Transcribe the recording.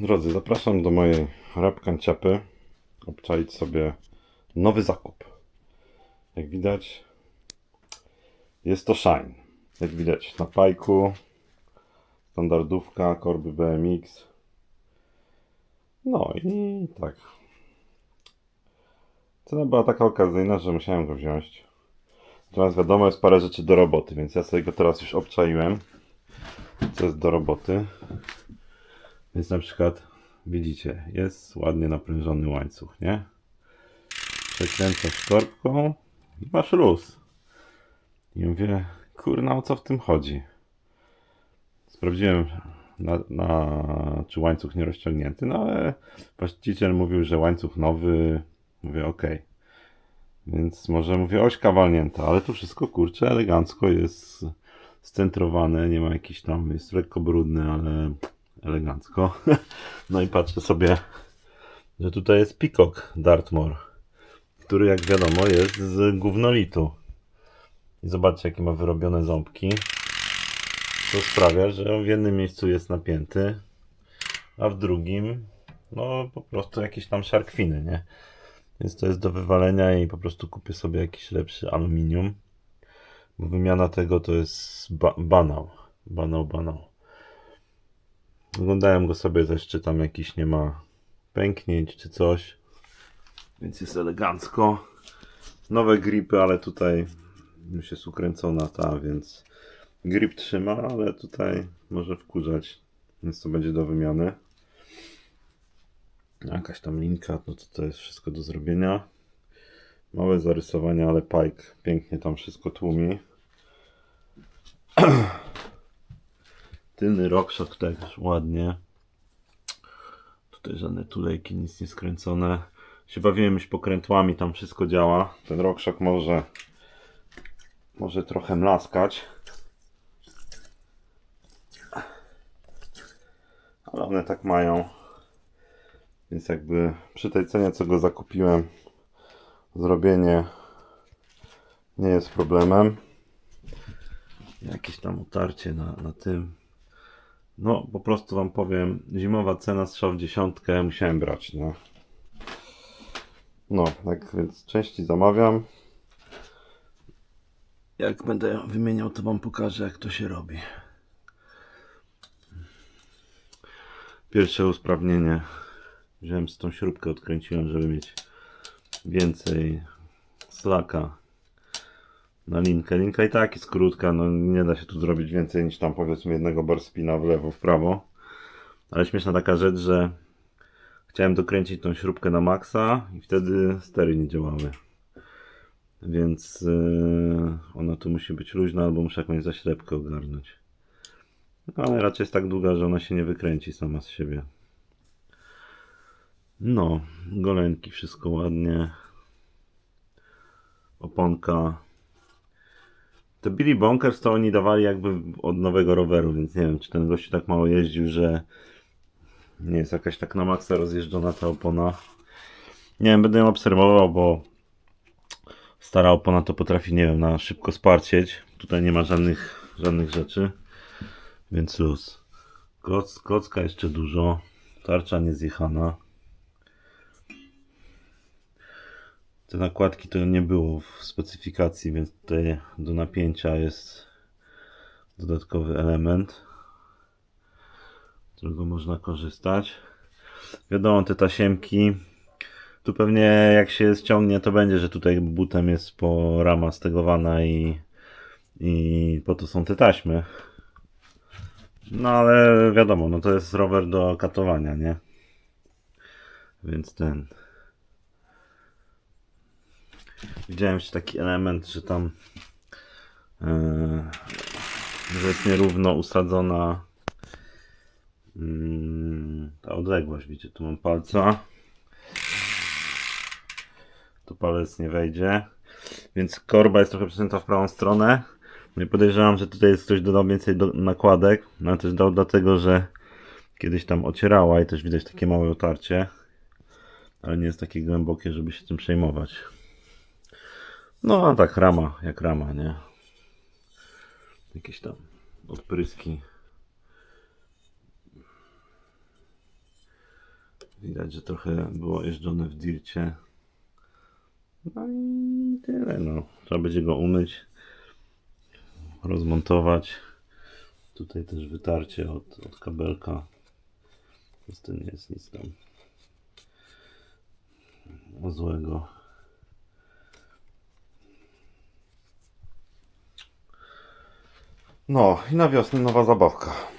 Drodzy, zapraszam do mojej rapkanciapy obczaić sobie nowy zakup. Jak widać, jest to Shine. Jak widać na pajku, standardówka, korby BMX. No i tak. Cena była taka okazyjna, że musiałem go wziąć. Natomiast wiadomo, jest parę rzeczy do roboty, więc ja sobie go teraz już obczaiłem. Co jest do roboty. Więc na przykład widzicie, jest ładnie naprężony łańcuch, nie? Przekręcasz korbką i masz luz. I mówię, kurna, o co w tym chodzi? Sprawdziłem, na, na, czy łańcuch nie rozciągnięty, no ale właściciel mówił, że łańcuch nowy. Mówię, ok. Więc może mówię, ośka walnięta, ale tu wszystko kurczę, elegancko jest scentrowane, nie ma jakiś tam, jest lekko brudny, ale elegancko. No i patrzę sobie, że tutaj jest Peacock Dartmoor, który jak wiadomo jest z gównolitu. I zobaczcie jakie ma wyrobione ząbki. To sprawia, że w jednym miejscu jest napięty, a w drugim no po prostu jakieś tam szarkwiny, nie? Więc to jest do wywalenia i po prostu kupię sobie jakiś lepszy aluminium. Bo wymiana tego to jest ba banał. Banał, banał. Oglądałem go sobie też, czy tam jakiś nie ma pęknięć czy coś. Więc jest elegancko. Nowe gripy, ale tutaj już jest ukręcona ta, więc grip trzyma, ale tutaj może wkurzać. Więc to będzie do wymiany. Jakaś tam linka, no to to jest wszystko do zrobienia. Małe zarysowania, ale Pike pięknie tam wszystko tłumi. Tylny RockShox też ładnie. Tutaj żadne tulejki, nic nie skręcone. Się bawiłem już pokrętłami, tam wszystko działa. Ten RockShox może może trochę mlaskać. Ale one tak mają. Więc jakby przy tej cenie, co go zakupiłem, zrobienie nie jest problemem. Jakieś tam utarcie na, na tym. No, po prostu wam powiem, zimowa cena strzał w dziesiątkę musiałem brać, no. No, tak więc części zamawiam. Jak będę wymieniał, to wam pokażę, jak to się robi. Pierwsze usprawnienie. Wziąłem z tą śrubkę, odkręciłem, żeby mieć więcej slaka na linkę. Linka i tak jest krótka, no nie da się tu zrobić więcej niż tam powiedzmy jednego barspina w lewo, w prawo. Ale śmieszna taka rzecz, że chciałem dokręcić tą śrubkę na maksa i wtedy stery nie działały. Więc yy, ona tu musi być luźna albo muszę jakąś zaślepkę ogarnąć. No, ale raczej jest tak długa, że ona się nie wykręci sama z siebie. No, golenki, wszystko ładnie. Oponka. Te Billy Bonkers to oni dawali jakby od nowego roweru, więc nie wiem, czy ten gościu tak mało jeździł, że nie jest jakaś tak na maksa rozjeżdżona ta opona. Nie wiem, będę ją obserwował, bo stara opona to potrafi, nie wiem, na szybko sparcieć. Tutaj nie ma żadnych, żadnych rzeczy, więc luz. Kloc, klocka jeszcze dużo, tarcza niezjechana. Te nakładki to nie było w specyfikacji, więc tutaj do napięcia jest dodatkowy element, z którego można korzystać. Wiadomo, te tasiemki. Tu pewnie jak się ściągnie, to będzie, że tutaj butem jest po rama stegowana i, i po to są te taśmy. No ale wiadomo, no to jest rower do katowania, nie? Więc ten. Widziałem jeszcze taki element, że tam yy, że jest nierówno usadzona yy, ta odległość. Widzicie, tu mam palca. Tu palec nie wejdzie. Więc korba jest trochę przesunięta w prawą stronę. No i podejrzewam, że tutaj jest ktoś dodał więcej do, nakładek. No ale też dał dlatego, że kiedyś tam ocierała i też widać takie małe otarcie. Ale nie jest takie głębokie, żeby się tym przejmować. No, a tak, rama, jak rama, nie? Jakieś tam odpryski. Widać, że trochę było jeżdżone w dircie. No i tyle, no. Trzeba będzie go umyć, rozmontować. Tutaj też wytarcie od, od kabelka. Więc to nie jest nic tam złego. No i na wiosnę nowa zabawka.